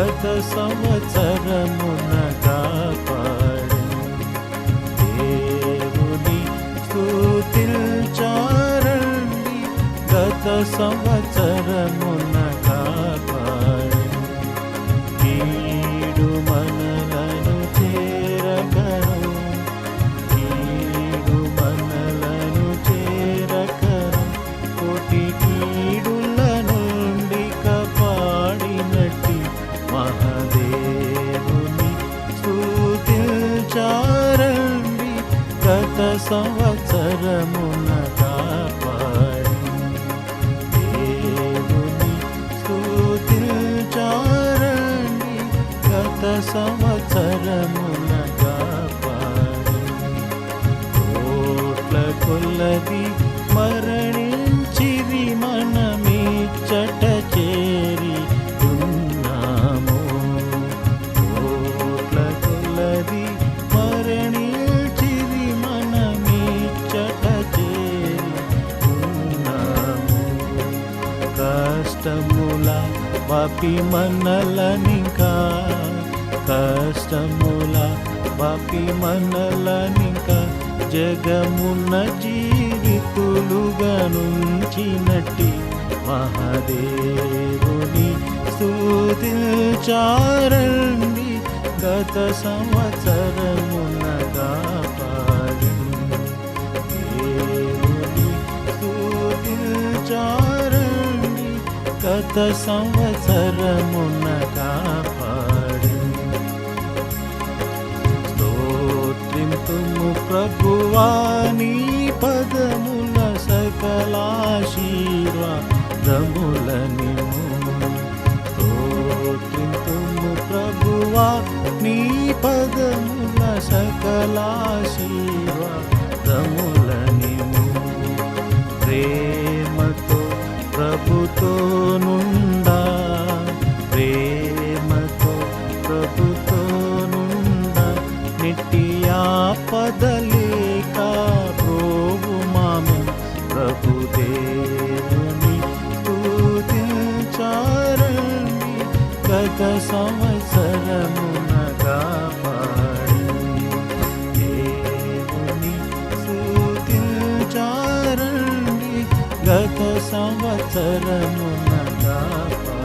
గత సంవత్సరమున కాపాడు దేవుని స్తుతించారండి. గత సంవత్సరమున కాపాడు. గత సంవత్సరమున కాపాడి దేవుని స్తుతించారండి గత సంవత్సరమున కష్టముల బాపి మనలనికా కష్టముల బాపి మనలనికా జగమున్న జీవితులుగా నుంచినట్టి మహాదేవుని స్తుతించారండి. గత సంవత్సరమున కాపాడి దేవుని స్తుతించారండి గత సంవత్సరమున కాపాడి. స్తోత్రింతుము ప్రభువాని పదముల సకలాశీర్వాదములని స్తోత్రింతుము ప్రభువా నీ పదముల సకలాశీర్వాదములని ప్రేమతో ప్రభుతో ప్రభుతోనుండా ప్రేమతో ప్రభుతోనుండా నిట్టియా పదలేక ప్రోగు మామి. ప్రభుదేవుని స్థుతించారణి గత సంవత్సరమునగా పాడి దేవుని స్థుతించారణి గత సంవత్సరమున capa